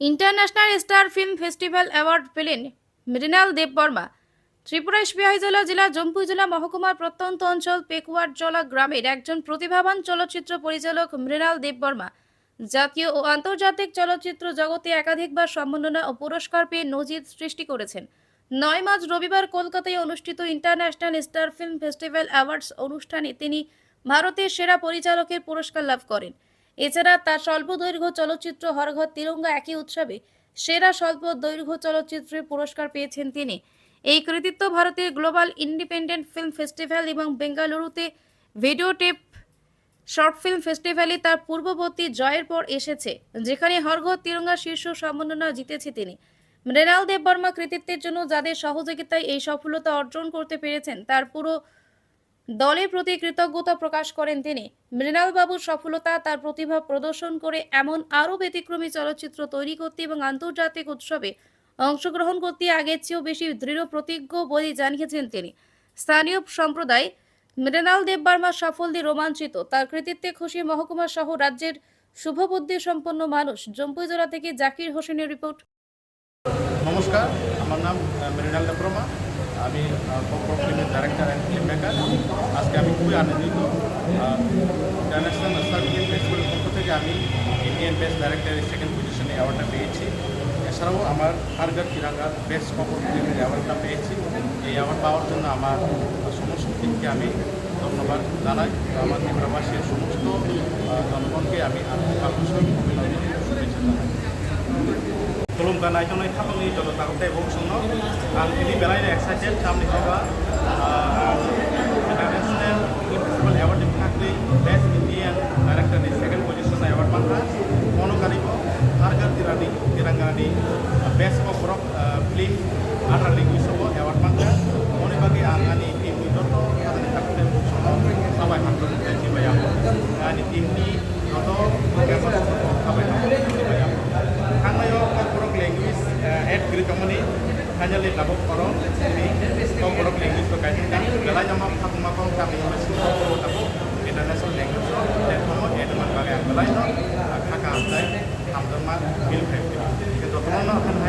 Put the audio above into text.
International star film festival award পেলেন মৃণাল দেববর্মা। ত্রিপুরা সিপাহীজলা জেলা জম্পুই জেলা মহকুমার প্রত্যন্ত অঞ্চল পেকুয়ারজলা গ্রামের একজন প্রতিভাবান চলচ্চিত্র পরিচালক মৃণাল দেববর্মা। জাতীয় ও আন্তর্জাতিক চলচ্চিত্র জগতে একাধিকবার সম্মাননা ও পুরস্কার পেয়ে নজির সৃষ্টি করেছেন। নয় মার্চ রবিবার কলকাতায় অনুষ্ঠিত international star film festival awards অনুষ্ঠানে তিনি ভারতের সেরা পরিচালকের পুরস্কার লাভ করেন। এছাড়া তার স্বল্প দৈর্ঘ্য চলচ্চিত্র হরঘর তিরঙ্গা একই উৎসবে সেরা স্বল্প দৈর্ঘ্য চলচ্চিত্রের পুরস্কার পেয়েছেন তিনি। এই কৃতিত্ব ভারতের গ্লোবাল ইন্ডিপেন্ডেন্ট ফিল্ম ফেস্টিভ্যাল এবং বেঙ্গালুরুতে ভিডিও টেপ শর্ট ফিল্ম ফেস্টিভ্যালে তার পূর্ববর্তী জয়ের পর এসেছে, যেখানে হরঘর তিরঙ্গা শীর্ষ সম্মাননা জিতেছে তিনি। মৃণাল দেববর্মা কৃতিত্বের জন্য যাদের সহযোগিতায় এই সফলতা অর্জন করতে পেরেছেন, তার পুরো দলের প্রতি কৃতজ্ঞতা প্রকাশ করেন তিনি। মৃণাল বাবুর সফলতা, তার প্রতিভা প্রদর্শন করে এমন আরও ব্যতিক্রমী চলচ্চিত্র তৈরি করতে এবং আন্তর্জাতিক উৎসবে অংশগ্রহণ করতে আগের চেয়েও বেশি দৃঢ় প্রতিজ্ঞ বলে জানিয়েছেন তিনি। স্থানীয় সম্প্রদায় মৃণাল দেববর্মার সাফল্যে রোমাঞ্চিত। তার কৃতিত্বে খুশি মহকুমা সহ রাজ্যের শুভবুদ্ধি সম্পন্ন মানুষ। জম্পুই জেলা থেকে জাকির হোসেনের রিপোর্ট। নমস্কার, আমার নাম মৃণাল দেব্রমা আমি ফিল্মের ডাইরেক্টর অ্যান্ড ফিল্ম মেকার আজকে আমি খুবই আনন্দিত ইন্টারন্যাশনাল স্টার ফিল্ম ফেস্টিভ্যাল পক্ষ থেকে আমি ইন্ডিয়ান বেস্ট ডাইরেক্টরের সেকেন্ড পজিশনে অ্যাওয়ার্ডটা পেয়েছি। এছাড়াও আমার হারগার তিরাঙ্গার বেস্ট পপর ফিল্মের অ্যাওয়ার্ডটা পেয়েছি। এই অ্যাওয়ার্ড পাওয়ার জন্য আমার সমস্ত টিমকে আমি ধন্যবাদ জানাই। আমার ত্রিপুরাবাসীর সমস্ত জনগণকে আমি আন্তরিক অভিনন্দন শুভেচ্ছা জানাই। 룸가 나이 전에 타방이 저도 나한테 보고서는 안 길이 변화에 엑사이트 참니 거가 international impossible award থাকলে best Indian director নি সেকেন্ড পজিশন award পাতা মনো করিব হারগার তিরানি তিরাঙ্গানি best of rock film আটার লিগুই সব award পাতা মনে বাকি আঙ্গানি টিম যত আদানি থাকতে সবাই হাত ধরে জিবাই আমি টিম নি যত campus kami hanya labok orang kong orang language pakai kita kalau yang mau aku mau kong kami masih mau labok international language dan kamu ada mana bagai kalau itu kakak saya hamdan mal bill festival কিন্তু তোমার না